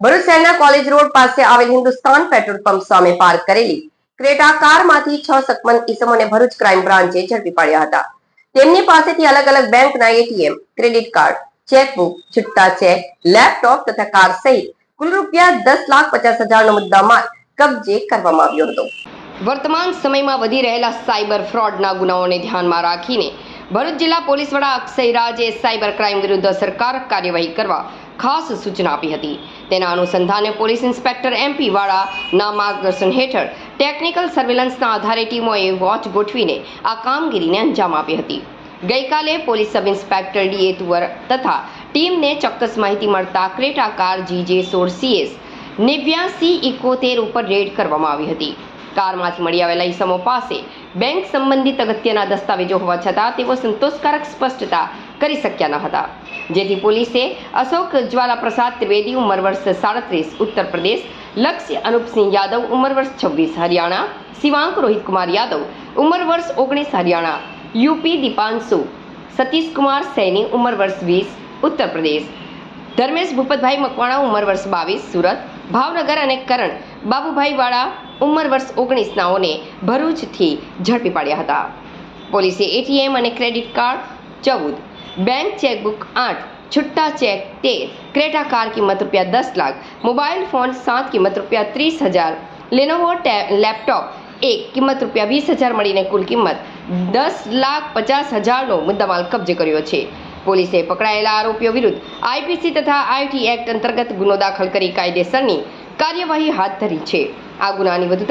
ભરૂચ શહેરના college road પાસે આવેલ હિન્દુસ્તાન પેટ્રોલ પંપ સામે પાર્ક કરેલી ક્રેટા કારમાંથી છ સકમન ઇસમોને ભરૂચ ક્રાઇમ બ્રાન્ચે ઝડપી પાડ્યા હતા. તેમની પાસેથી અલગ અલગ બેંકના ATM, credit card, cheque book છૂટા ચેક, લેપટોપ તથા કાર સહિત કુલ રૂપિયા દસ લાખ પચાસ હજારનો મુદ્દામાલ કબજે કરવામાં આવ્યો હતો. વર્તમાન સમયમાં વધી રહેલા સાયબર ફ્રોડના ગુનાઓને ધ્યાનમાં રાખીને ભરૂચ જિલ્લા પોલીસ વડા અક્ષય રાજે સાયબર ક્રાઇમ વિરુદ્ધ અસરકારક કાર્યવાહી કરવા ખાસ સૂચના આપી હતી. તેના અનુસંધાને પોલીસ ઇન્સ્પેક્ટર એમપી વાળાના માર્ગદર્શન હેઠળ ટેકનિકલ સર્વેલન્સના આધારે ટીમોએ વોચ ગોઠવીને આ કામગીરીને અંજામ આપી હતી. ગઈકાલે police sub inspector DA Tuvar તથા ટીમને ચોક્કસ માહિતી મળતા ક્રેટા કાર જીજે સોળ સીએસ નેવ્યાસી ઇકોતેર ઉપર રેડ કરવામાં આવી હતી. કારમાંથી મળી આવેલા ઈસમો પાસે બેંક સંબંધિત અગત્યના દસ્તાવેજો હોવા છતાં તેઓ સંતોષકારક સ્પષ્ટતા કરી શક્યા ન હતા. જેથી પોલીસે અશોક જ્વાલા પ્રસાદ ત્રિવેદી ઉંમર વર્ષ સાડત્રીસ, ઉત્તર પ્રદેશ, લક્ષ્ય અનુપસિંહ યાદવ ઉંમર વર્ષ છવ્વીસ, હરિયાણા, શિવાંક રોહિત કુમાર યાદવ ઉંમર વર્ષ ઓગણીસ, હરિયાણા યુપી દીપાંશુ સતીશ કુમાર સૈની ઉંમર વર્ષ વીસ, ઉત્તર પ્રદેશ, ધર્મેશ ભૂપતભાઈ મકવાણા ઉંમર વર્ષ બાવીસ, સુરત, ભાવનગર અને કરણ બાબુભાઈ વાળા ઉંમર વર્ષ ઓગણીસનાઓને ભરૂચથી ઝડપી પાડ્યા હતા. પોલીસે એટીએમ અને ક્રેડિટ કાર્ડ ચૌદ, બેંક ચેકબુક આઠ છુટ્ટા ચેક તેર, ક્રેટા કાર કિંમત રૂપિયા દસ લાખ, મોબાઈલ ફોન સાત કિંમત રૂપિયા ત્રીસ હજાર લેનોવો લેપટોપ એક કિંમત રૂપિયા વીસ હજાર મળીને કુલ કિંમત દસ લાખ પચાસ હજારનો મુદ્દામાલ કબજે કર્યો છે. પોલીસે પકડાયેલા આરોપીઓ વિરુદ્ધ આઈપીસી તથા આઈટી એક્ટ અંતર્ગત ગુનો દાખલ કરી કાયદેસરની કાર્યવાહી હાથ ધરી છે. આ ગુનાની વધુ